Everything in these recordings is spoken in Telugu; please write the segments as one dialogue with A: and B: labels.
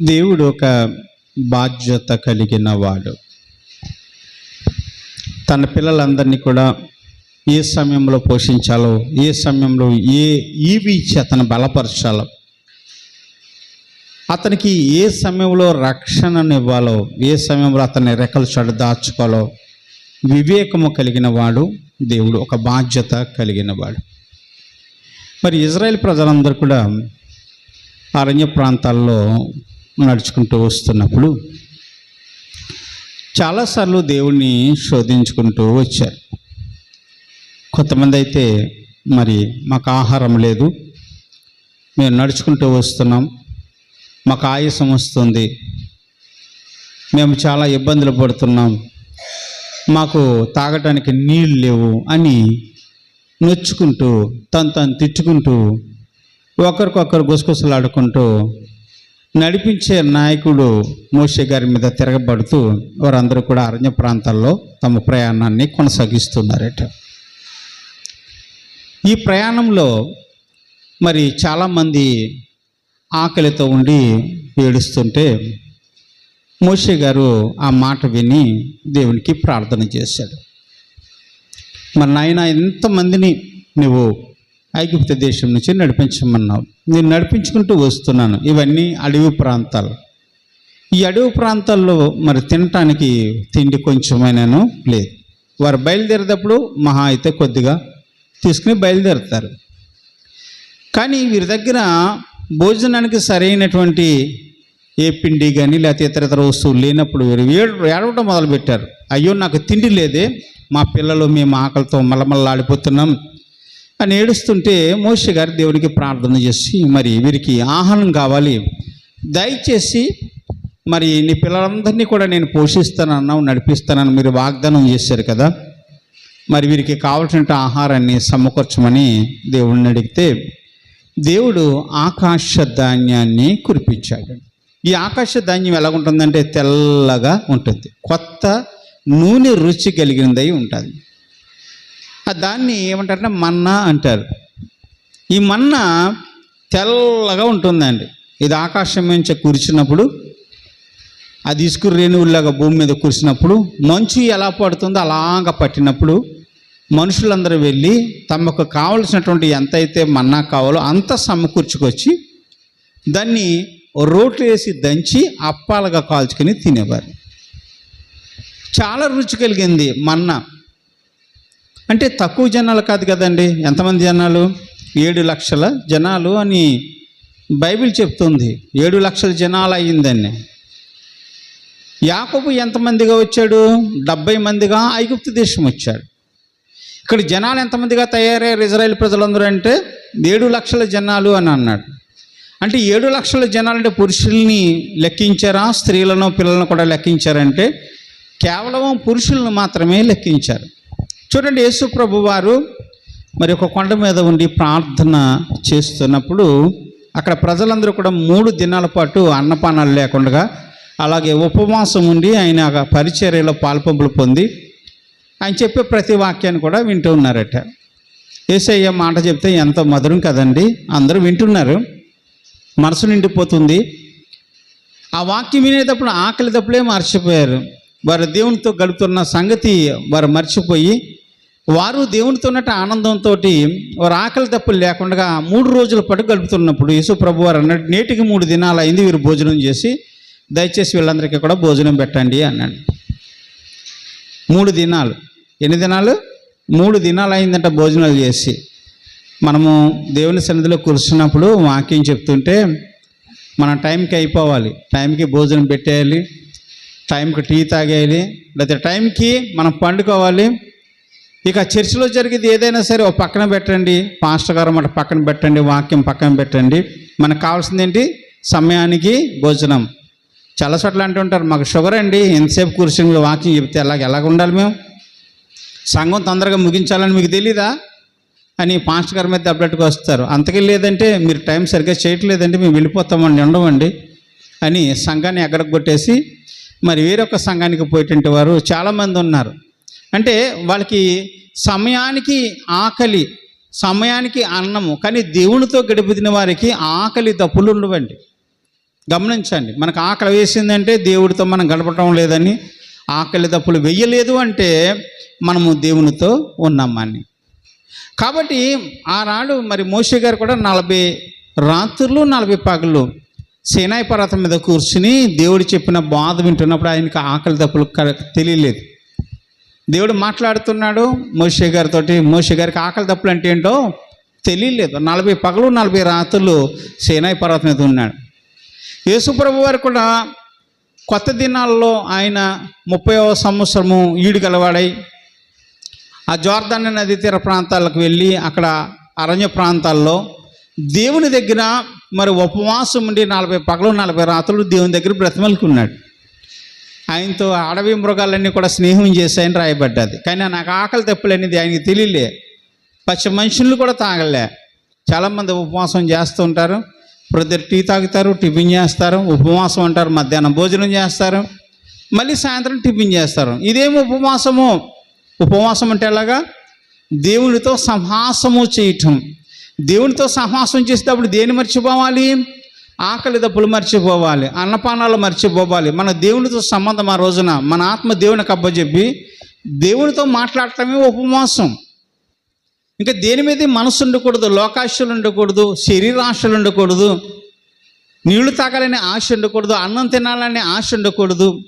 A: దేవుడు ఒక బాధ్యత కలిగిన వాడు. తన పిల్లలందరినీ కూడా ఏ సమయంలో పోషించాలో ఏ సమయంలో ఏ ఈవి ఇచ్చి అతను బలపరచాలో అతనికి ఏ సమయంలో రక్షణనివ్వాలో ఏ సమయంలో అతని రెక్కలు చెడు దాచుకోవాలో వివేకము కలిగిన వాడు దేవుడు ఒక బాధ్యత కలిగిన వాడు. మరి ఇజ్రాయెల్ ప్రజలందరూ కూడా అరణ్య ప్రాంతాల్లో నడుచుకుంటూ వస్తున్నప్పుడు చాలాసార్లు దేవుణ్ణి శోధించుకుంటూ వచ్చారు. కొంతమంది అయితే మరి మాకు ఆహారం లేదు మేము నడుచుకుంటూ వస్తున్నాం మాకు ఆయాసం వస్తుంది మేము చాలా ఇబ్బందులు పడుతున్నాం మాకు తాగటానికి నీళ్ళు లేవు అని నొచ్చుకుంటూ తను తను తిట్టుకుంటూ ఒకరికొకరు గుసగుసలాడుకుంటూ నడిపించే నాయకుడు మోషే గారి మీద తిరగబడుతూ వారందరూ కూడా అరణ్య ప్రాంతాల్లో తమ ప్రయాణాన్ని కొనసాగిస్తున్నారట. ఈ ప్రయాణంలో మరి చాలామంది ఆకలితో ఉండి ఏడుస్తుంటే మోషే గారు ఆ మాట విని దేవునికి ప్రార్థన చేశాడు. మరి నాయన ఎంతమందిని నువ్వు ఐగుప్త దేశం నుంచి నడిపించమన్నావు. నేను నడిపించుకుంటూ వస్తున్నాను. ఇవన్నీ అడవి ప్రాంతాలు. ఈ అడవి ప్రాంతాల్లో మరి తినటానికి తిండి కొంచెమైనాను లేదు. వారు బయలుదేరేటప్పుడు మహా అయితే కొద్దిగా తీసుకుని బయలుదేరుతారు. కానీ వీరి దగ్గర భోజనానికి సరైనటువంటి ఏ పిండి కానీ లేకపోతే ఇతర ఇతర వస్తువులు లేనప్పుడు వీరు ఏడు ఏడవడం మొదలుపెట్టారు. అయ్యో నాకు తిండి లేదే. మా పిల్లలు మేము ఆకలితో మల్లమల్లాడిపోతున్నాం అని ఏడుస్తుంటే మోషే గారు దేవుడికి ప్రార్థన చేసి మరి వీరికి ఆహారం కావాలి. దయచేసి మరి నీ పిల్లలందరినీ కూడా నేను పోషిస్తానన్నావు నడిపిస్తానని మీరు వాగ్దానం చేశారు కదా. మరి వీరికి కావలసిన ఆహారాన్ని సమకూర్చమని దేవుడిని అడిగితే దేవుడు ఆకాశ ధాన్యాన్ని కురిపించాడు. ఈ ఆకాశ ధాన్యం ఎలా ఉంటుందంటే తెల్లగా ఉంటుంది. కొత్త నూనె రుచి కలిగినదై ఉంటుంది. దాన్ని ఏమంటారంటే మన్నా అంటారు. ఈ మన్నా తెల్లగా ఉంటుందండి. ఇది ఆకాశం నుంచి కురిచినప్పుడు అది ఇసుకు రేణువుల్లాగా భూమి మీద కురిసినప్పుడు మంచు ఎలా పడుతుందో అలాగా పట్టినప్పుడు మనుషులందరూ వెళ్ళి తమకు కావలసినటువంటి ఎంతైతే మన్నా కావాలో అంత సమకూర్చుకొచ్చి దాన్ని రోట్లు వేసి దంచి అప్పాలుగా కాల్చుకొని తినేవారు. చాలా రుచి కలిగింది మన్నా. అంటే తక్కువ జనాలు కాదు కదండి. ఎంతమంది జనాలు? ఏడు లక్షల జనాలు అని బైబిల్ చెప్తుంది. ఏడు లక్షల జనాలు అయ్యిందండి. యాకబు ఎంతమందిగా వచ్చాడు? డెబ్బై మందిగా ఐగుప్తు దేశం వచ్చాడు. ఇక్కడ జనాలు ఎంతమందిగా తయారయ్యారు ఇజ్రాయెల్ ప్రజలందరూ అంటే? ఏడు లక్షల జనాలు అని అన్నాడు. అంటే ఏడు లక్షల జనాలు అంటే పురుషుల్ని లెక్కించారా? స్త్రీలను పిల్లలను కూడా లెక్కించారంటే కేవలం పురుషులను మాత్రమే లెక్కించారు. చూడండి యేసు ప్రభు వారు మరి ఒక కొండ మీద ఉండి ప్రార్థన చేస్తున్నప్పుడు అక్కడ ప్రజలందరూ కూడా మూడు దినాల పాటు అన్నపానాలు లేకుండా అలాగే ఉపవాసం ఉండి ఆయన పరిచర్యలో పాల్పంపులు పొంది ఆయన చెప్పే ప్రతి వాక్యాన్ని కూడా వింటూ ఉన్నారట. ఏసయ్య మాట చెప్తే ఎంత మధురం కదండి. అందరూ వింటున్నారు. మనసు నిండిపోతుంది. ఆ వాక్యం వినేటప్పుడు ఆకలి తప్పులే మర్చిపోయారు. వారు దేవునితో గడుపుతున్న సంగతి వారు మర్చిపోయి వారు దేవునితో ఉన్నట్టు ఆనందంతో వారు ఆకలి తప్పులు లేకుండా మూడు రోజుల పాటు గడుపుతున్నప్పుడు యేసు ప్రభు వారు అన్నట్టు నేటికి మూడు దినాలు అయింది వీరు భోజనం చేసి దయచేసి వీళ్ళందరికీ కూడా భోజనం పెట్టండి అన్నాడు. మూడు దినాలు. ఎన్ని దినాలు? మూడు దినాలు అయిందంట భోజనాలు చేసి. మనము దేవుని సన్నిధిలో కూర్చున్నప్పుడు వాక్యం చెప్తుంటే మన టైంకి అయిపోవాలి. టైంకి భోజనం పెట్టేయాలి. టైంకి టీ తాగేయాలి లేకపోతే టైంకి మనం పండుకోవాలి. ఇక చర్చిలో జరిగేది ఏదైనా సరే ఓ పక్కన పెట్టండి పాస్టర్ గారు మాట పక్కన పెట్టండి వాక్యం పక్కన పెట్టండి. మనకు కావాల్సింది ఏంటి? సమయానికి భోజనం. చాలా చోట్ల అంటుంటారు మాకు షుగర్ అండి ఎంతసేపు కూర్చొని వాకింగ్ చెప్తే అలాగ ఎలాగ ఉండాలి మేము? సంఘం తొందరగా ముగించాలని మీకు తెలీదా? అని పాస్టర్ గారి మీద అప్డేట్గా వస్తారు. అంతకీ లేదంటే మీరు టైం సరిగ్గా చేయట్లేదంటే మేము వెళ్ళిపోతామండి ఉండమండి అని సంఘాన్ని ఎక్కడికి కొట్టేసి మరి వేరొక సంఘానికి పోయేటువంటి వారు చాలామంది ఉన్నారు. అంటే వాళ్ళకి సమయానికి ఆకలి సమయానికి అన్నము కానీ దేవునితో గడిపిన వారికి ఆకలి తప్పులు ఉండవండి. గమనించండి మనకు ఆకలి వేసిందంటే దేవుడితో మనం గడపటం లేదని ఆకలి తప్పులు వెయ్యలేదు అంటే మనము దేవునితో ఉన్నామని కాబట్టి ఆనాడు మరి మోషే గారు కూడా నలభై రాత్రులు నలభై పగళ్ళు సేనాయి పర్వతం మీద కూర్చుని దేవుడు చెప్పిన బాధ వింటున్నప్పుడు ఆయనకి ఆకలి తప్పులు తెలియలేదు. దేవుడు మాట్లాడుతున్నాడు మోషే గారితో మోషే గారికి ఆకలి తప్పులు అంటే ఏంటో తెలియలేదు. నలభై పగలు నలభై రాత్రులు సేనాయి పర్వతం మీద ఉన్నాడు. యేసుప్రభు వారు కూడా కొత్త దినాల్లో ఆయన ముప్పైవ సంవత్సరము ఈడు గలవాడై ఆ జోర్దాన్ నది తీర ప్రాంతాలకు వెళ్ళి అక్కడ అరణ్య ప్రాంతాల్లో దేవుని దగ్గర మరి ఉపవాసం ఉండి నలభై పగలు నలభై రాత్రులు దేవుని దగ్గర బ్రతిమలుకున్నాడు. ఆయనతో అడవి మృగాలన్నీ కూడా స్నేహం చేశాయని రాయబడ్డది. కానీ నాకు ఆకలి తప్పులు ఆయనకి తెలియలే. పచ్చి మనుషులు కూడా తాగలే. చాలామంది ఉపవాసం చేస్తూ ఉంటారు. ప్రొద్దున టీ తాగుతారు టిఫిన్ చేస్తారు. ఉపవాసం అంటారు మధ్యాహ్నం భోజనం చేస్తారు. మళ్ళీ సాయంత్రం టిఫిన్ చేస్తారు. ఇదేం ఉపవాసము? ఉపవాసం అంటే ఎలాగా? దేవునితో సంహాసము చేయటం. దేవునితో సహవాసం చేసేటప్పుడు దేని మర్చిపోవాలి? ఆకలి దప్పులు మర్చిపోవాలి అన్నపానాలు మర్చిపోవాలి. మన దేవునితో సంబంధం ఆ రోజున మన ఆత్మ దేవునికి కబ్బజెప్పి దేవునితో మాట్లాడటమే ఉపవాసం. ఇంకా దేని మీద మనసు ఉండకూడదు లోకాశలు ఉండకూడదు శరీరాశలు ఉండకూడదు నీళ్ళు తాగాలనే ఆశ ఉండకూడదు అన్నం తినాలనే ఆశ ఉండకూడదు.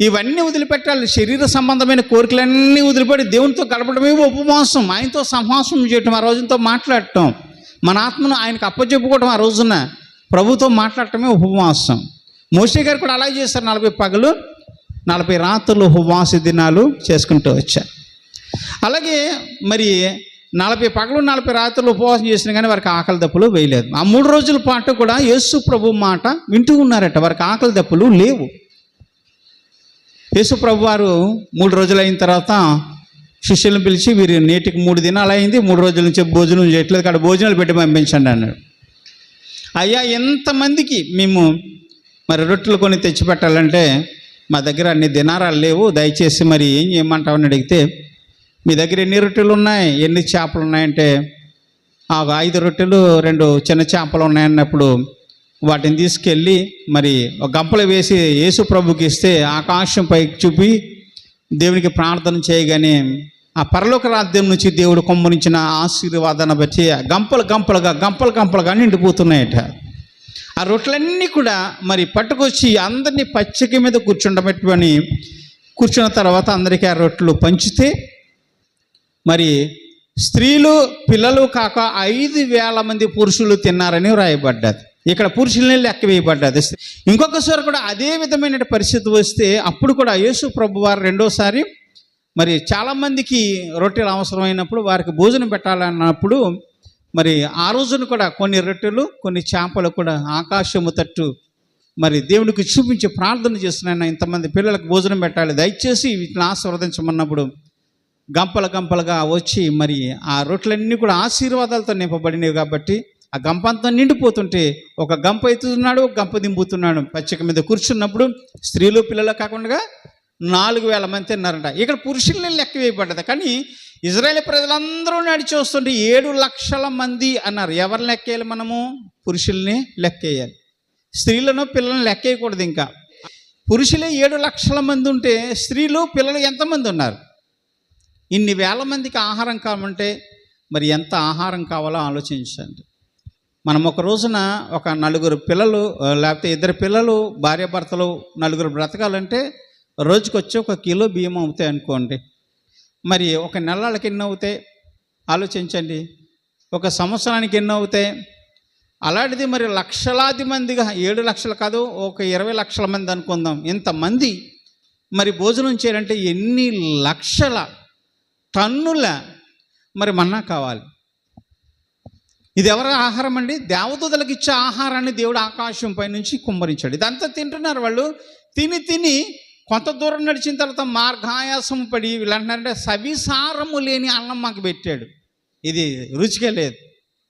A: ఇవన్నీ వదిలిపెట్టాలి. శరీర సంబంధమైన కోరికలన్నీ వదిలిపెట్టి దేవునితో గడపడమే ఉపవాసం ఆయనతో సంహాసం చేయటం ఆ రోజుతో మాట్లాడటం. మన ఆత్మను ఆయనకు అప్పచెప్పుకోవటం ఆ రోజున ప్రభుతో మాట్లాడటమే ఉపవాసం మోసే గారు కూడా అలాగే చేశారు. నలభై పగలు నలభై రాత్రులు ఉపవాస దినాలు చేసుకుంటూ వచ్చారు. అలాగే మరి నలభై పగలు నలభై రాత్రులు ఉపవాసం చేసిన కానీ వారికి ఆకలి దప్పులు వేయలేదు. ఆ మూడు రోజుల పాటు కూడా యేసు ప్రభు మాట వింటూ ఉన్నారట. వారికి ఆకలి దప్పులు లేవు. యేసుప్రభు వారు మూడు రోజులు అయిన తర్వాత శిష్యులను పిలిచి వీరు నేటికి మూడు దినాలు అయింది మూడు రోజుల నుంచి భోజనం చేయట్లేదు అక్కడ భోజనాలు పెట్టి పంపించండి అన్నాడు. అయ్యా ఎంతమందికి మేము మరి రొట్టెలు కొని తెచ్చిపెట్టాలంటే మా దగ్గర అన్ని దినారాలు లేవు దయచేసి మరి ఏం చేయమంటావని అడిగితే మీ దగ్గర ఎన్ని రొట్టెలు ఉన్నాయి? ఎన్ని చేపలు ఉన్నాయంటే ఆ ఐదు రొట్టెలు రెండు చిన్న చేపలు ఉన్నాయన్నప్పుడు వాటిని తీసుకెళ్ళి మరి ఒక గంపలు వేసి యేసు ప్రభుకి ఇస్తే ఆకాశం పైకి చూపి దేవునికి ప్రార్థన చేయగానే ఆ పరలోక రాజ్యం నుంచి దేవుడు కొమ్మరించిన ఆశీర్వాదాన్ని బట్టి ఆ గంపలు గంపలుగా గంపలు గంపలుగా నిండిపోతున్నాయట. ఆ రొట్టెలన్నీ కూడా మరి పట్టుకొచ్చి అందరినీ పచ్చిక మీద కూర్చుండబెట్టుకొని కూర్చున్న తర్వాత అందరికీ ఆ రొట్టెలు పంచితే మరి స్త్రీలు పిల్లలు కాక ఐదు వేల మంది పురుషులు తిన్నారని వ్రాయబడ్డది. ఇక్కడ పురుషులనే లెక్క వేయబడ్డది ఇంకొకసారి కూడా అదే విధమైన పరిస్థితి వస్తే అప్పుడు కూడా యేసు ప్రభు వారు రెండోసారి మరి చాలామందికి రొట్టెలు అవసరమైనప్పుడు వారికి భోజనం పెట్టాలన్నప్పుడు మరి ఆ రోజున కూడా కొన్ని రొట్టెలు కొన్ని చేపలు కూడా ఆకాశము తట్టు మరి దేవునికి చూపించి ప్రార్థన చేస్తున్నాను ఇంతమంది పిల్లలకు భోజనం పెట్టాలి. దయచేసి వీటిని ఆశీర్వదించమన్నప్పుడు గంపల గంపలుగా వచ్చి మరి ఆ రొట్టెలన్నీ కూడా ఆశీర్వాదాలతో నింపబడినవి కాబట్టి ఆ గంప అంతా నిండిపోతుంటే ఒక గంప ఎత్తుతున్నాడు ఒక గంప దింపుతున్నాడు. పచ్చిక మీద కూర్చున్నప్పుడు స్త్రీలు పిల్లలు కాకుండా నాలుగు వేల మంది తిన్నారంట. ఇక్కడ పురుషుల్ని లెక్క వేయబడ్డది. కానీ ఇజ్రాయేల్ ప్రజలందరూ నడిచి వస్తుంటే ఏడు లక్షల మంది అన్నారు. ఎవరిని లెక్కేయాలి మనము? పురుషుల్ని లెక్కేయాలి స్త్రీలను పిల్లల్ని లెక్కేయకూడదు ఇంకా. పురుషులే ఏడు లక్షల మంది ఉంటే స్త్రీలు పిల్లలు ఎంతమంది ఉన్నారు? ఇన్ని వేల మందికి ఆహారం కావాలంటే మరి ఎంత ఆహారం కావాలో ఆలోచించండి. మనం ఒక రోజున ఒక నలుగురు పిల్లలు లేకపోతే ఇద్దరు పిల్లలు భార్యాభర్తలు నలుగురు బ్రతకాలంటే రోజుకి వచ్చి ఒక కిలో బియ్యం అవుతాయి అనుకోండి. మరి ఒక నెలలకి ఎన్ని అవుతాయి? ఆలోచించండి. ఒక సంవత్సరానికి ఎన్ని అవుతాయి? అలాంటిది మరి లక్షలాది మందిగా ఏడు లక్షలు కాదు ఒక ఇరవై లక్షల మంది అనుకుందాం. ఇంతమంది మరి భోజనం చేయాలంటే ఎన్ని లక్షల టన్నుల మరి మన్నా కావాలి? ఇది ఎవరి ఆహారం అండి? దేవదూతలకు ఇచ్చే ఆహారాన్ని దేవుడు ఆకాశం పై నుంచి కుమ్మరించాడు. ఇదంతా తింటున్నారు వాళ్ళు. తిని తిని కొంత దూరం నడిచిన తర్వాత మార్గాయాసం పడి వీళ్ళు అంటున్నారంటే సవిసారము లేని అన్నం మాకు పెట్టాడు. ఇది రుచికే లేదు.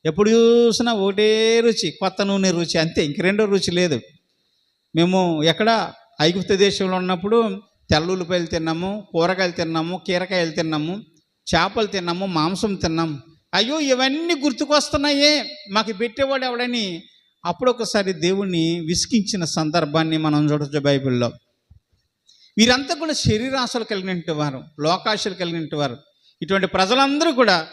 A: ఎప్పుడు చూసినా ఒకటే రుచి కొత్త నూనె రుచి అంతే ఇంక రెండో రుచి లేదు. మేము ఎక్కడ ఐగుప్త దేశంలో ఉన్నప్పుడు తెల్ల ఉల్లిపాయలు తిన్నాము కూరగాయలు తిన్నాము కీరకాయలు తిన్నాము చేపలు తిన్నాము మాంసం తిన్నాము. అయ్యో ఇవన్నీ గుర్తుకొస్తున్నాయే. మాకు పెట్టేవాడు ఎవడని? అప్పుడు ఒకసారి దేవుణ్ణి విసిగించిన సందర్భాన్ని మనం చూడొచ్చు బైబిల్లో. వీరంతా కూడా శరీరాశలు కలిగినటువంటి వారు లోకాశలు కలిగినటువంటి వారు. ఇటువంటి ప్రజలందరూ కూడా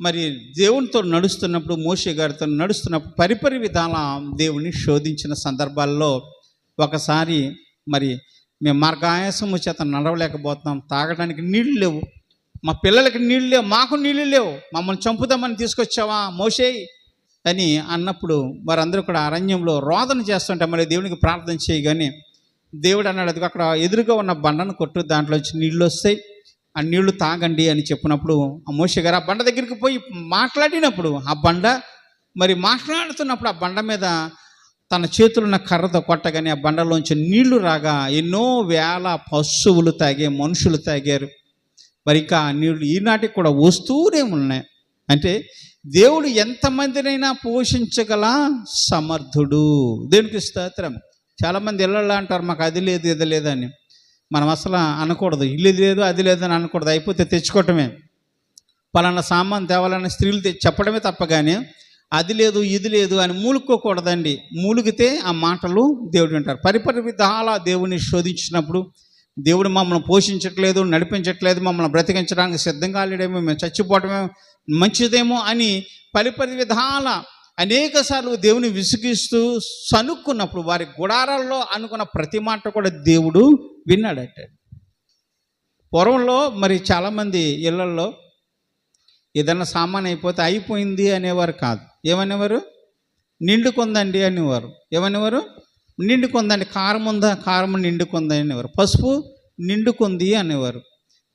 A: మరి దేవునితో నడుస్తున్నప్పుడు మోషే గారితో నడుస్తున్నప్పుడు పరిపరి విధాల దేవుని శోధించిన సందర్భాల్లో ఒకసారి మరి మేము మార్గాయాసము చేత నడవలేకపోతున్నాం తాగడానికి నీళ్ళు లేవు. మా పిల్లలకి నీళ్ళు లేవు మాకు నీళ్ళు లేవు. మమ్మల్ని చంపుదామని తీసుకొచ్చావా మోషే? అని అన్నప్పుడు వారందరూ కూడా అరణ్యంలో రోదన చేస్తుంటే మళ్ళీ దేవునికి ప్రార్థన చేయగానే దేవుడు అన్నాడు అది అక్కడ ఎదురుగా ఉన్న బండను కొట్టు దాంట్లో వచ్చి నీళ్ళు వస్తాయి. ఆ నీళ్ళు తాగండి అని చెప్పినప్పుడు ఆ మోషే గారు ఆ బండ దగ్గరికి పోయి మాట్లాడినప్పుడు ఆ బండ మరి మాట్లాడుతున్నప్పుడు ఆ బండ మీద తన చేతులున్న కర్రతో కొట్టగానే ఆ బండలోంచి నీళ్ళు రాగా ఎన్నో వేల పశువులు తాగే మనుషులు తాగారు. మరి ఇంకా నీళ్ళు ఈనాటికి కూడా వస్తూనే ఉన్నాయి. అంటే దేవుడు ఎంతమందినైనా పోషించగల సమర్థుడు. దేవునికి స్తోత్రం. చాలామంది ఇళ్ళల్లో అంటారు మాకు అది లేదు ఇది లేదని మనం అసలు అనకూడదు. ఇల్లు ఇది లేదు అది లేదని అనకూడదు. అయిపోతే తెచ్చుకోవటమే. పలానా సామాన్ తేవాలని స్త్రీలు చెప్పడమే తప్ప కానీ అది లేదు ఇది లేదు అని మూలుక్కోకూడదండి. మూలిగితే ఆ మాటలు దేవుడు వింటారు. పరిపరి విధాలా దేవుని శోధించినప్పుడు దేవుడు మమ్మల్ని పోషించట్లేదు నడిపించట్లేదు మమ్మల్ని బ్రతికించడానికి సిద్ధంగా లేడేమో మేము చచ్చిపోవటమే మంచిదేమో అని పరిపరి విధాల అనేక సార్లు దేవుని విసిగిస్తూ సనుక్కున్నప్పుడు వారి గుడారాల్లో అనుకున్న ప్రతి మాట కూడా దేవుడు విన్నాడట. పూర్వంలో మరి చాలామంది ఇళ్ళలో ఏదైనా సామాన్ అయిపోతే అయిపోయింది అనేవారు కాదు. ఏమనేవారు? నిండుకుందండి అనేవారు. ఏమనేవారు? నిండుకుందండి. కారం ఉందా? కారం నిండుకుంది అనేవారు. పసుపు నిండుకుంది అనేవారు.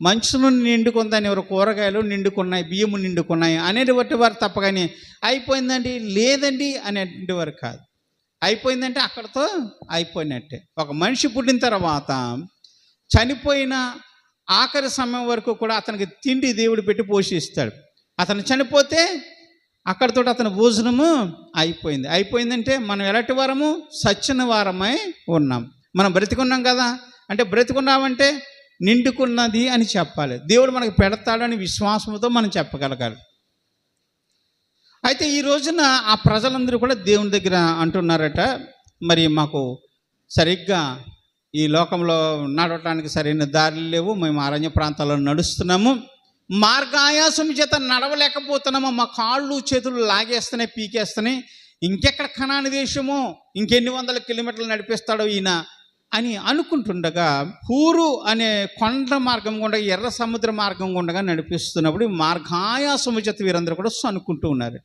A: మంచును నిండుకుంది అనేవారు. కూరగాయలు నిండుకున్నాయి. బియ్యము నిండుకున్నాయి అనేటువంటి వారు తప్పగానే అయిపోయిందండి. లేదండి అనేటువంటి వారు కాదు. అయిపోయిందంటే అక్కడతో అయిపోయినట్టే. ఒక మనిషి పుట్టిన తర్వాత చనిపోయిన ఆఖరి సమయం వరకు కూడా అతనికి తిండి దేవుడు పెట్టి పోషిస్తాడు. అతను చనిపోతే అక్కడితో అతని భోజనము అయిపోయింది. అయిపోయిందంటే మనం ఎలాంటి వారము? సచ్చిన వారమై ఉన్నాం. మనం బ్రతికున్నాం కదా? అంటే బ్రతికున్నామంటే నిండుకున్నది అని చెప్పాలి. దేవుడు మనకు పెడతాడని విశ్వాసంతో మనం చెప్పగలగాలి. అయితే ఈ రోజున ఆ ప్రజలందరూ కూడా దేవుని దగ్గర అంటున్నారట మరి మాకు సరిగ్గా ఈ లోకంలో నడవటానికి సరైన దారులు లేవు. మేము అరణ్య ప్రాంతాల్లో నడుస్తున్నాము. మార్గాయాసం చేత నడవలేకపోతున్నాము మా కాళ్ళు చేతులు లాగేస్తున్నాయి పీకేస్తున్నాయి. ఇంకెక్కడ కణాని దేశమో ఇంకెన్ని వందల కిలోమీటర్లు నడిపిస్తాడో ఈయన అని అనుకుంటుండగా పూరు అనే కొండ మార్గం గుండా ఎర్ర సముద్ర మార్గం గుండగా నడిపిస్తున్నప్పుడు మార్గాయాసము చేత వీరందరూ కూడా అనుకుంటూ ఉన్నారట.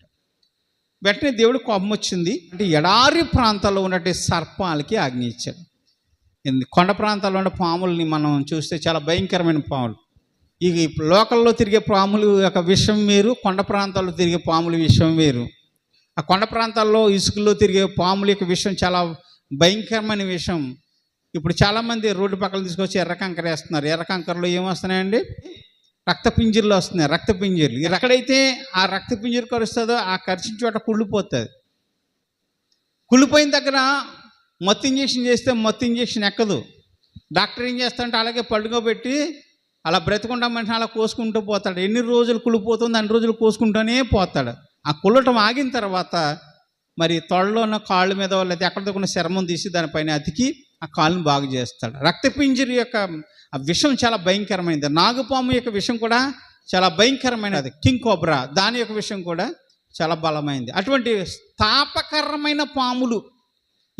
A: వెంటనే దేవుడు కోపం వచ్చింది. అంటే ఎడారి ప్రాంతాల్లో ఉన్నటువంటి సర్పాలకి ఆజ్ఞ ఇచ్చాడు. కొండ ప్రాంతాల్లో ఉన్న పాముల్ని మనం చూస్తే చాలా భయంకరమైన పాములు. ఈ లోకల్లో తిరిగే పాములు యొక్క విషయం వేరు కొండ ప్రాంతాల్లో తిరిగే పాముల విషయం వేరు. ఆ కొండ ప్రాంతాల్లో ఇసుకల్లో తిరిగే పాముల యొక్క విషయం చాలా భయంకరమైన విషయం. ఇప్పుడు చాలామంది రోడ్డు పక్కన తీసుకొచ్చి ఎర్ర కంకర వేస్తున్నారు. ఎర్ర కంకరలో రక్త పింజీర్లు వస్తున్నాయి. రక్త పింజీర్లు. ఎక్కడైతే ఆ రక్త పింజీరు కరుస్తుందో ఆ కరిచిన చోట కుళ్ళిపోతుంది. కుళ్ళిపోయిన దగ్గర మత్తు ఇంజెక్షన్ చేస్తే మత్తు ఇంజెక్షన్ ఎక్కదు. డాక్టర్ ఏం చేస్తాడంటే అలాగే పడుకోబెట్టి అలా బ్రతకుండా మనిషి అలా కోసుకుంటూ పోతాడు. ఎన్ని రోజులు కుళ్ళిపోతుంది అన్ని రోజులు కోసుకుంటూనే పోతాడు. ఆ కుళ్ళటం ఆగిన తర్వాత మరి తొడలో ఉన్న కాళ్ళ మీద లేదా ఎక్కడ కొన్ని శర్మం తీసి దానిపైన అతికి ఆ కాళ్ళని బాగు చేస్తాడు. రక్తపింజరి యొక్క ఆ విషం చాలా భయంకరమైనది. నాగుపాము యొక్క విషం కూడా చాలా భయంకరమైనది. కింగ్ కోబ్రా దాని యొక్క విషయం కూడా చాలా బలమైంది. అటువంటి తాపకరమైన పాములు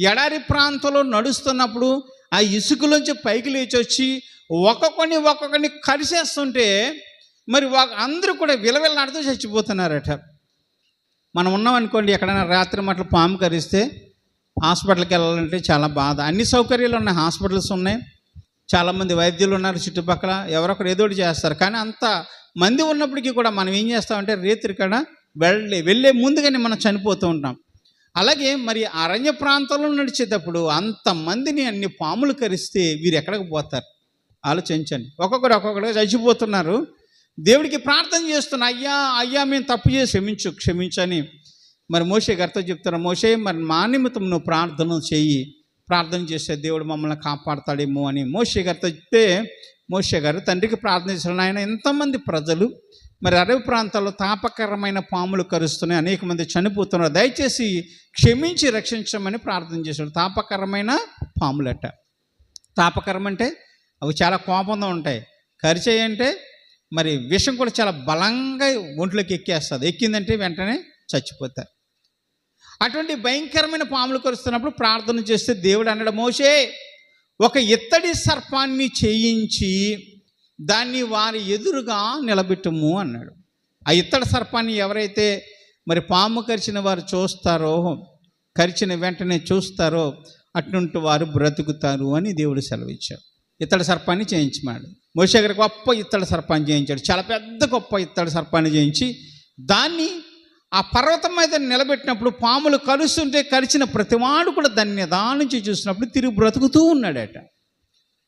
A: ఎడారి ప్రాంతంలో నడుస్తున్నప్పుడు ఆ ఇసుకలోంచి పైకి లేచి వచ్చి ఒక్కొక్కని ఒక్కొక్కని కరిసేస్తుంటే మరి వా- అందరూ కూడా విలవిల్లాడుతూ చచ్చిపోతున్నారట. మనం ఉన్నాం అనుకోండి ఎక్కడైనా రాత్రి మట్ల పాము కరిస్తే హాస్పిటల్కి వెళ్ళాలంటే చాలా బాధ. అన్ని సౌకర్యాలు ఉన్నాయి హాస్పిటల్స్ ఉన్నాయి. చాలామంది వైద్యులు ఉన్నారు చుట్టుపక్కల ఎవరొకరు ఏదోటి చేస్తారు. కానీ అంత మంది ఉన్నప్పటికీ కూడా మనం ఏం చేస్తామంటే రేత్రి కాడ వెళ్ళే వెళ్ళే ముందుగానే మనం చనిపోతూ ఉంటాం. అలాగే మరి అరణ్య ప్రాంతంలో నడిచేటప్పుడు అంతమందిని అన్ని పాములు కరిస్తే వీరు ఎక్కడికి పోతారు? ఆలోచించండి. ఒక్కొక్కరు ఒక్కొక్కరు చచ్చిపోతున్నారు. దేవుడికి ప్రార్థన చేస్తున్న అయ్యా అయ్యా మేము తప్పు చేసి క్షమించు క్షమించని. మరి మోషే గారితో చెప్తున్నా మోషే మరి మా నిమిత్తం నువ్వు ప్రార్థన చెయ్యి. ప్రార్థన చేస్తే దేవుడు మమ్మల్ని కాపాడతాడేమో అని మోషే గారితో చెప్తే మోషే గారు తండ్రికి ప్రార్థన ఆయన ఎంతమంది ప్రజలు మరి అడవి ప్రాంతాల్లో తాపకరమైన పాములు కరుస్తున్నాయి. అనేక మంది చనిపోతున్నారు. దయచేసి క్షమించి రక్షించమని ప్రార్థన చేశాడు తాపకరమైన పాములట. తాపకరం అంటే అవి చాలా కోపంగా ఉంటాయి. కరిచేయి అంటే మరి విషం కూడా చాలా బలంగా ఒంట్లోకి ఎక్కేస్తుంది. ఎక్కిందంటే వెంటనే చచ్చిపోతారు. అటువంటి భయంకరమైన పాములు కరుస్తున్నప్పుడు ప్రార్థన చేస్తే దేవుడు అన్నాడు మోషే ఒక ఇత్తడి సర్పాన్ని చేయించి దాన్ని వారి ఎదురుగా నిలబెట్టుము అన్నాడు. ఆ ఇత్తడి సర్పాన్ని ఎవరైతే మరి పాము కరిచిన వారు చూస్తారో కరిచిన వెంటనే చూస్తారో అటువంటి వారు బ్రతుకుతారు అని దేవుడు సెలవిచ్చాడు. ఇత్తడి సర్పాన్ని చేయించమాడు మోషే గారు గొప్ప ఇత్తడి సర్పాన్ని చేయించాడు. చాలా పెద్ద గొప్ప ఇత్తడి సర్పాన్ని చేయించి దాన్ని ఆ పర్వతం మీద నిలబెట్టినప్పుడు పాములు కలుస్తుంటే కరిచిన ప్రతివాడు కూడా దాన్ని నిదానించి చూసినప్పుడు తిరిగి బ్రతుకుతూ ఉన్నాడట.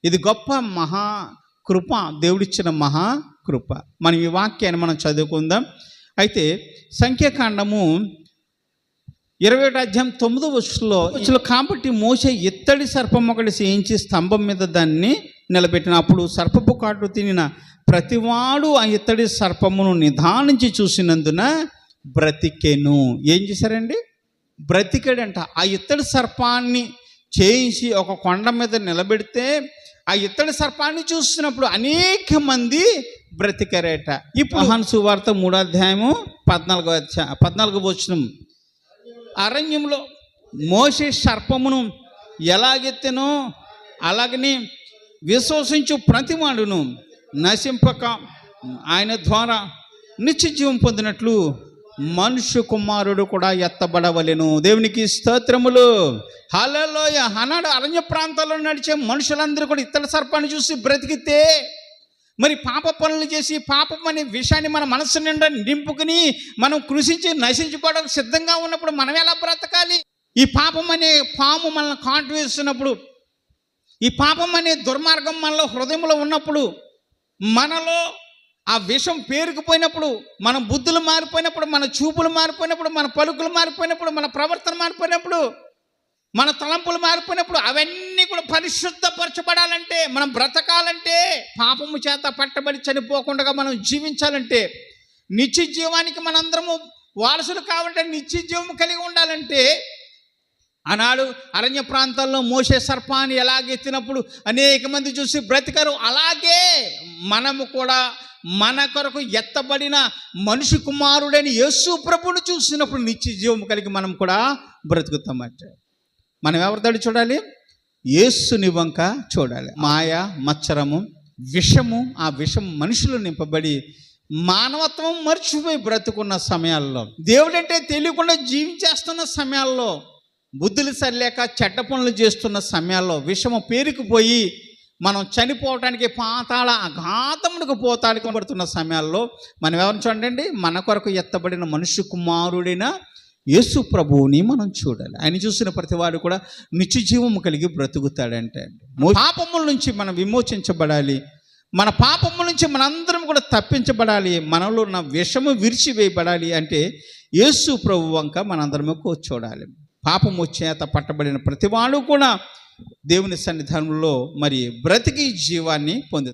A: ఇది గొప్ప మహా కృప దేవుడిచ్చిన మహా కృప. మనం ఈ వాక్యాన్ని మనం చదువుకుందాం. అయితే సంఖ్యాకాండము ఇరవై ఒకటి అధ్యాయం తొమ్మిదో వచ్చులో వచ్చులో కాబట్టి మోసే ఇత్తడి సర్పం ఒకటి చేయించి స్తంభం మీద దాన్ని నిలబెట్టిన. అప్పుడు సర్పపు కాటు తినిన. ప్రతివాడు ఆ ఇత్తడి సర్పమును నిదానించి చూసినందున బ్రతికెను. ఏం చేశారండి? బ్రతికాడంట. ఆ ఇత్తడి సర్పాన్ని చేయించి ఒక కొండ మీద నిలబెడితే ఆ ఇత్తడి సర్పాన్ని చూస్తున్నప్పుడు అనేక మంది బ్రతికారట. ఇప్పుడు మహాన్ సువార్త మూడో అధ్యాయము పద్నాలుగో అధ్యాయ పద్నాలుగో వచనం. అరణ్యంలో మోసే సర్పమును ఎలాగెత్తెనో అలాగని విశ్వసించు ప్రతివాడును నశింపక ఆయన ద్వారా నిత్యజీవం పొందినట్లు మనుష్య కుమారుడు కూడా ఎత్తబడవలెను. దేవునికి స్తోత్రములు. హలలోయ అన్నాడు అరణ్య ప్రాంతాల్లో నడిచే మనుషులందరూ కూడా ఇత్తడి సర్పాన్ని చూసి బ్రతికితే మరి పాప పనులు చేసి పాపం అనే విషయాన్ని మన మనసు నిండా నింపుకుని మనం కృషించి నశించుకోవడానికి సిద్ధంగా ఉన్నప్పుడు మనం ఎలా బ్రతకాలి? ఈ పాపం అనే పాము మనల్ని కాటు వేస్తున్నప్పుడు ఈ పాపం అనే దుర్మార్గం మనలో హృదయంలో ఉన్నప్పుడు మనలో ఆ విషం పేరుకుపోయినప్పుడు మన బుద్ధులు మారిపోయినప్పుడు మన చూపులు మారిపోయినప్పుడు మన పలుకులు మారిపోయినప్పుడు మన ప్రవర్తన మారిపోయినప్పుడు మన తలంపులు మారిపోయినప్పుడు అవన్నీ కూడా పరిశుద్ధపరచబడాలంటే మనం బ్రతకాలంటే పాపము చేత పట్టబడి చనిపోకుండా మనం జీవించాలంటే నిత్య జీవానికి మనందరము వారసులు కావాలంటే నిత్య జీవం కలిగి ఉండాలంటే ఆనాడు అరణ్య ప్రాంతాల్లో మోసే సర్పాన్ని ఎలాగెత్తినప్పుడు అనేక మంది చూసి బ్రతికరు. అలాగే మనము కూడా మన కొరకు ఎత్తబడిన మనిషి కుమారుడైన యేసు ప్రభుని చూసినప్పుడు నిత్య జీవం కలిగి మనం కూడా బ్రతుకుతామంటే. మనం ఎవరిదాడు చూడాలి? యేసుని వంక చూడాలి. మాయ మచ్చరము విషము ఆ విషం మనుషులు నింపబడి మానవత్వం మర్చిపోయి బ్రతుకున్న సమయాల్లో దేవుడంటే తెలియకుండా జీవించేస్తున్న సమయాల్లో బుద్ధులు సరిలేక చెడ్డ పనులు చేస్తున్న సమయాల్లో విషము పేరుకుపోయి మనం చనిపోవటానికి పాతాళ అఘాతముడికి పోతానికి పడుతున్న సమయాల్లో మనం ఎవరిని చూడండి? మన కొరకు ఎత్తబడిన మనుష్య కుమారుడైన యేసు ప్రభువుని మనం చూడాలి. ఆయన చూసిన ప్రతివాడు కూడా నిత్య జీవము కలిగి బ్రతుకుతాడంటే పాపముల నుంచి మనం విమోచించబడాలి. మన పాపముల నుంచి మనందరం కూడా తప్పించబడాలి. మనలో ఉన్న విషము విరిచివేయబడాలి అంటే యేసు ప్రభు వంక మనందరము చూడాలి. పాపము చేత పట్టబడిన ప్రతివాడు కూడా దేవుని సన్నిధానంలో మరి బ్రతికి జీవాన్ని పొందుతాడు.